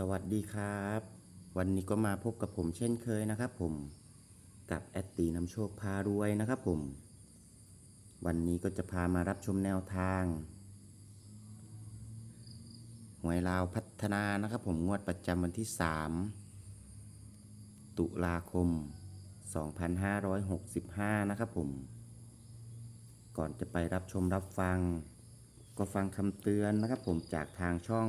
สวัสดีครับ วันนี้ก็มาพบกับผมเช่นเคยนะครับผมกับแอดตีนำโชคพารวยนะครับผม วันนี้ก็จะพามารับชมแนวทางหวยลาวพัฒนานะครับผมงวดประจำวันที่ 3 ตุลาคม 2565 นะครับผม ก่อนจะไปรับชมรับฟัง ก็ฟังคำเตือนนะครับผมจากทางช่อง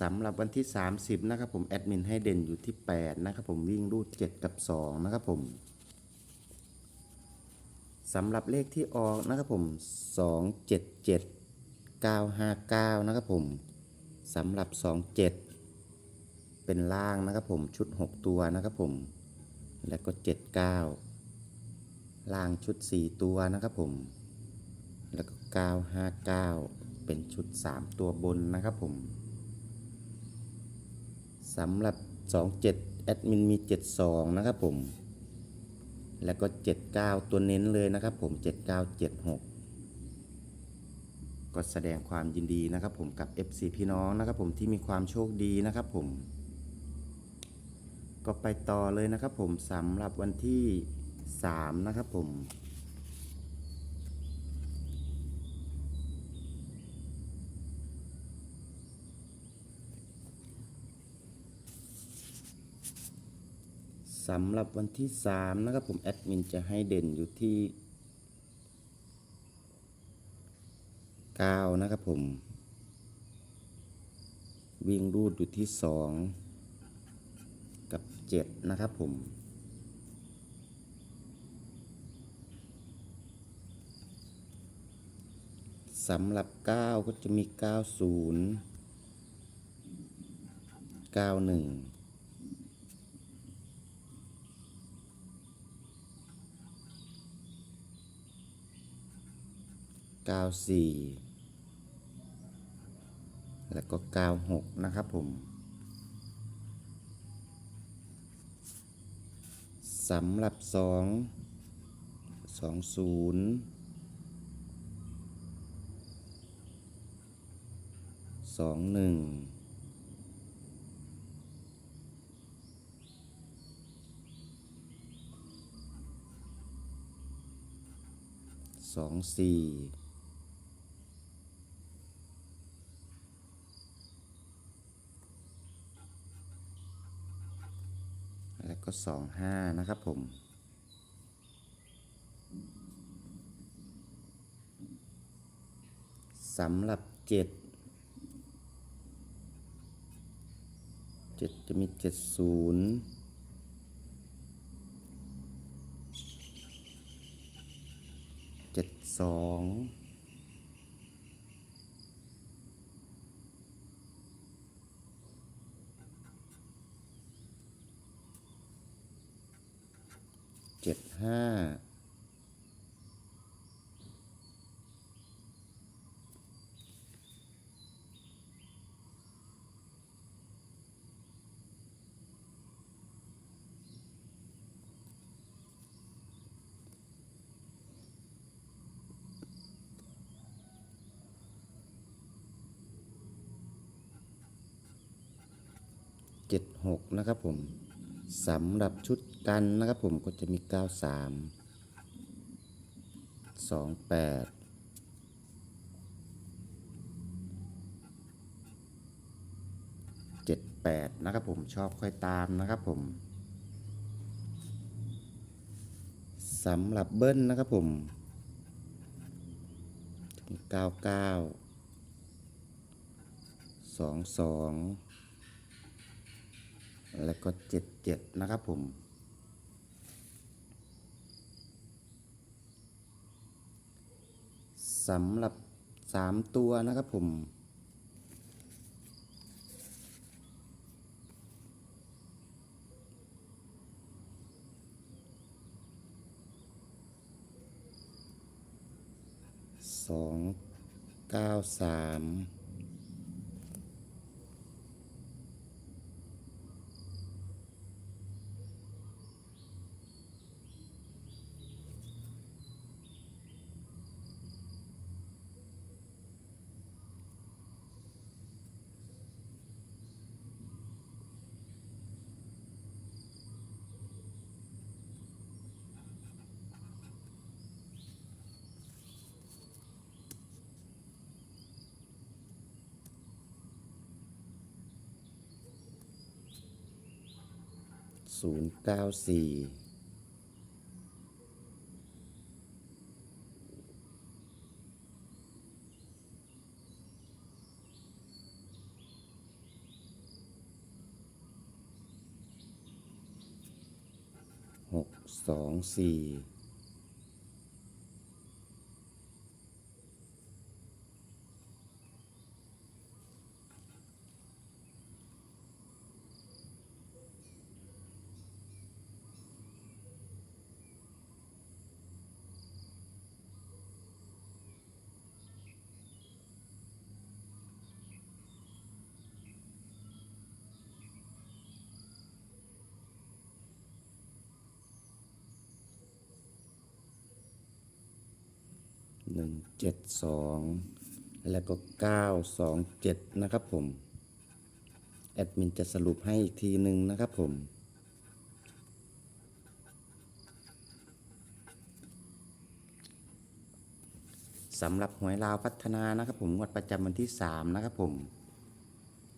สำหรับวันที่ 30 นะครับผมแอดมินให้เด่นอยู่ที่ 8 นะครับผมวิ่งรูด 7 กับ 2 นะครับผมสำหรับเลขที่ออกนะครับผม 277 959 นะครับผมสำหรับ 27 เป็นล่างนะครับผมชุด 6 ตัวนะครับผม และก็ 79 ล่างชุด 4 ตัวนะครับผม แล้วก็ 959 เป็นชุด 3 ตัวบนนะครับผม สำหรับ 27แอดมินมี 72 นะครับผม แล้วก็ 79 ตัวเน้นเลยนะครับผม 7976 ก็แสดงความยินดีนะครับผมกับ FC พี่น้องนะครับผมที่มีความโชคดีนะครับผม ก็ไปต่อเลยนะครับผมสำหรับวันที่ 3 นะครับผม สำหรับวันที่ 3 นะครับผมแอดมินจะให้เด่นอยู่ที่ 9 นะครับผม วิ่งรูดอยู่ที่ 2 กับ 7 นะครับผมสำหรับ 9 ก็จะมี 90 91 94 แล้วก็ 96 นะครับผมสำหรับ 2 20 21สองสี่ ก็สองห้านะครับผม สำหรับเจ็ดเจ็ดจะมีเจ็ดศูนย์เจ็ดสอง ห้าเจ็ดหกนะครับผม สำหรับชุดกันนะครับผมก็จะมี 93 28 78 นะครับผมชอบค่อยตามนะครับผมสำหรับเบิ้ลนะครับผม 99 22 แล้วก็เจ็ดเจ็ดนะครับผมสำหรับสามตัวนะครับผมสองเก้าสาม ศูนย์เก้าสี่หกสองสี่ หนึ่งเจ็ดสองแล้วก็เก้าสองเจ็ดนะครับผม แอดมินจะสรุปให้อีกทีหนึ่งนะครับผมสำหรับหวยลาวพัฒนานะครับผมงวดประจำวันที่ 3 นะครับผม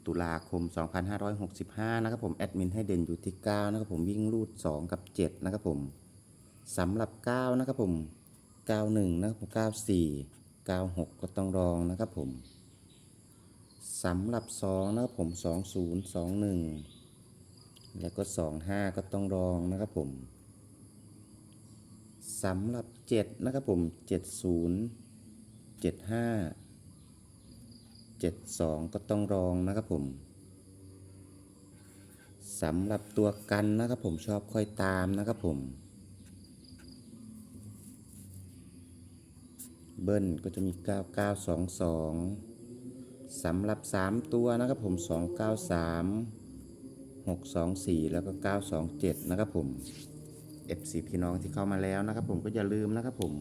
ตุลาคม 2565 นะครับผมแอดมินให้เด่นอยู่ที่ 9 นะครับผมวิ่งรูด 2 กับ 7 นะครับผมสำหรับ 9 นะครับผม 91นะครับผม94 96 ก็ต้องรองนะครับผมสำหรับ 2 นะครับผม 20 21 แล้วก็ 25 ก็ต้องรองนะครับผมสำหรับ 7 นะครับผม 70 75 72 ก็ต้องรองนะครับผมสำหรับตัวกันนะครับผมชอบค่อยตามนะครับผม บิ้ลก็จะมี 9922สำหรับ 3 ตัวนะครับผม 293 624 แล้วก็ 927 นะครับผม FC พี่น้องที่เข้ามาแล้วนะครับผมก็อย่าลืมนะครับผม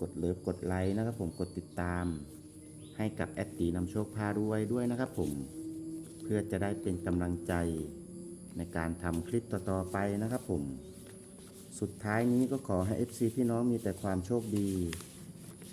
กดเลิฟกดไลค์นะครับผมกดติดตาม ให้กับแอดตีนำโชคพารวยด้วยนะครับผมเพื่อจะได้เป็นกำลังใจในการทำคลิปต่อๆไปนะครับผม สุดท้ายนี้ก็ขอให้ FC พี่น้องมีแต่ความโชคดี